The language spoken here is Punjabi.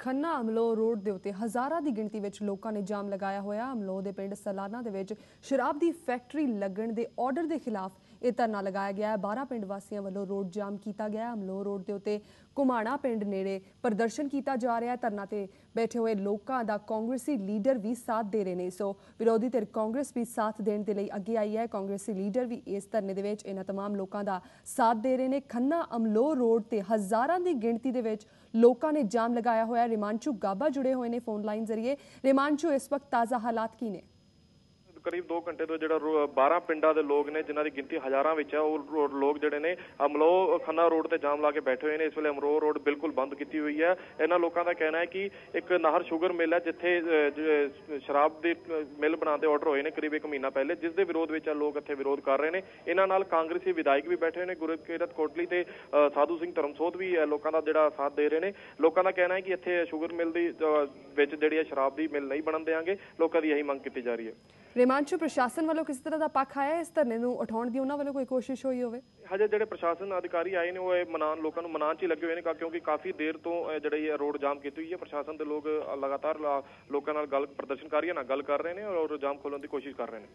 ਖੰਨਾ ਅਮਲੋ ਰੋਡ ਦੇ ਉੱਤੇ ਹਜ਼ਾਰਾਂ ਦੀ ਗਿਣਤੀ ਵਿੱਚ ਲੋਕਾਂ ਨੇ ਜਾਮ ਲਗਾਇਆ ਹੋਇਆ। ਅਮਲੋ ਦੇ ਪਿੰਡ ਸਲਾਨਾ ਦੇ ਵਿੱਚ ਸ਼ਰਾਬ ਦੀ ਫੈਕਟਰੀ ਲੱਗਣ ਦੇ ਆਰਡਰ ਦੇ ਖਿਲਾਫ ਇਹ ਧਰਨਾ ਲਗਾਇਆ ਗਿਆ ਹੈ 12 ਪਿੰਡ ਵਾਸੀਆਂ ਵੱਲੋਂ ਰੋਡ ਜਾਮ ਕੀਤਾ ਗਿਆ ਹੈ ਅਮਲੋ ਰੋਡ ਦੇ ਉੱਤੇ ਕੁਮਾਣਾ ਪਿੰਡ ਨੇੜੇ ਪ੍ਰਦਰਸ਼ਨ ਕੀਤਾ ਜਾ ਰਿਹਾ ਹੈ ਧਰਨਾ ਤੇ ਬੈਠੇ ਹੋਏ ਲੋਕਾਂ ਦਾ ਕਾਂਗਰਸੀ ਲੀਡਰ ਵੀ ਸਾਥ ਦੇ ਰਹੇ ਨੇ ਸੋ ਵਿਰੋਧੀ ਧਿਰ ਕਾਂਗਰਸ ਵੀ ਸਾਥ ਦੇਣ ਦੇ ਲਈ ਅੱਗੇ ਆਈ ਹੈ ਕਾਂਗਰਸੀ ਲੀਡਰ ਵੀ ਇਸ ਧਰਨੇ ਦੇ ਵਿੱਚ ਇਹਨਾਂ तमाम ਲੋਕਾਂ ਦਾ ਸਾਥ ਦੇ ਰਹੇ ਨੇ ਖੰਨਾ ਅਮਲੋ ਰੋਡ ਤੇ ਹਜ਼ਾਰਾਂ ਦੀ ਗਿਣਤੀ ਦੇ ਵਿੱਚ ਲੋਕਾਂ ਨੇ ਜਾਮ ਲਗਾਇਆ ਹੋਇਆ ਹੈ ਰਿਮਾਂਚੂ ਗਾਬਾ ਜੁੜੇ ਹੋਏ ਨੇ ਫੋਨ ਲਾਈਨ ਜ਼ਰੀਏ ਰਿਮਾਂਚੂ ਇਸ ਵਕਤ ਤਾਜ਼ਾ ਹਾਲਾਤ ਕੀ ਨੇ ਕਰੀਬ 2 ਘੰਟੇ ਤੋਂ ਜਿਹੜਾ ਰੋ- 12 ਪਿੰਡਾਂ ਦੇ ਲੋਕ ਨੇ ਜਿਨ੍ਹਾਂ ਦੀ ਗਿਣਤੀ ਹਜ਼ਾਰਾਂ ਵਿੱਚ ਹੈ ਉਹ ਰੋ- ਲੋਕ ਜਿਹੜੇ ਨੇ ਅਮਲੋ ਖੰਨਾ ਰੋਡ ਤੇ ਜਾਮ ਲਾ ਕੇ ਬੈਠੇ ਹੋਏ ਨੇ। ਇਸ ਵੇਲੇ ਅਮਰੋ ਰੋਡ ਬਿਲਕੁਲ ਬੰਦ ਕੀਤੀ ਹੋਈ ਹੈ। ਇਹਨਾਂ ਲੋਕਾਂ ਦਾ ਕਹਿਣਾ ਹੈ ਕਿ ਇੱਕ ਨਾਹਰ ਸ਼ੂਗਰ ਮਿਲ ਹੈ ਜਿੱਥੇ ਸ਼ਰਾਬ ਦੀ ਅਹ, ਮਿਲ ਬਣਾਉਣ ਦੇ ਆਰਡਰ ਹੋਏ ਨੇ ਕਰੀਬ 1 ਮਹੀਨਾ ਪਹਿਲੇ ਜਿਸ ਦੇ ਵਿਰੋਧ ਵਿੱਚ ਲੋਕ ਇੱਥੇ ਵਿਰੋਧ ਕਰ ਰਹੇ ਨੇ। ਇਹਨਾਂ ਨਾਲ ਕਾਂਗਰਸੀ ਵਿਧਾਇਕ ਵੀ ਬੈਠੇ ਨੇ ਗੁਰਕੀਰਤ ਕੋਟਲੀ ਤੇ ਸਾਧੂ ਸਿੰਘ ਧਰਮਸੋਤ ਵੀ ਲੋਕਾਂ ਦਾ ਜਿਹੜਾ ਸਾਥ ਦੇ ਰਹੇ ਨੇ। ਲੋਕਾਂ ਦਾ ਕਹਿਣਾ ਹੈ ਕਿ ਇੱਥੇ ਸ਼ੂਗਰ ਮਿਲ ਦੀ ਵਿੱਚ ਜਿਹੜੀ ਹੈ ਸ਼ਰਾਬ ਦੀ ਮਿਲ ਨਹੀਂ ਬਣਨ ਦੇਵਾਂਗੇ ਲੋਕਾਂ ਦੀ ਇਹੀ ਮੰਗ ਕੀਤੀ ਜਾ ਰਹੀ ਹੈ। ਰਿਮਾਂਚੂ, ਪ੍ਰਸ਼ਾਸਨ ਵੱਲੋਂ ਕਿਸੇ ਤਰ੍ਹਾਂ ਦਾ ਪੱਖ ਆਇਆ ਇਸ ਧਰਨੇ ਨੂੰ ਉਠਾਉਣ ਦੀ ਉਹਨਾਂ ਵੱਲੋਂ ਕੋਈ ਕੋਸ਼ਿਸ਼ ਹੋਈ ਹੋਵੇ? ਹਜੇ ਜਿਹੜੇ ਪ੍ਰਸ਼ਾਸਨ ਅਧਿਕਾਰੀ ਆਏ ਨੇ, ਉਹ ਇਹ ਮਨਾਉਣ, ਲੋਕਾਂ ਨੂੰ ਮਨਾਉਣ 'ਚ ਹੀ ਲੱਗੇ ਹੋਏ ਨੇ ਕਿਉਂਕਿ ਕਾਫੀ ਦੇਰ ਤੋਂ ਇਹ ਜਿਹੜੀ ਇਹ ਰੋਡ ਜਾਮ ਕੀਤੀ ਹੋਈ ਹੈ। ਪ੍ਰਸ਼ਾਸਨ ਦੇ ਲੋਕ ਲਗਾਤਾਰ ਲੋਕਾਂ ਨਾਲ ਗੱਲ ਪ੍ਰਦਰਸ਼ਨਕਾਰੀਆਂ ਨਾਲ ਗੱਲ ਕਰ ਰਹੇ ਨੇ ਔਰ ਜਾਮ ਖੋਲਣ ਦੀ ਕੋਸ਼ਿਸ਼ ਕਰ ਰਹੇ ਨੇ।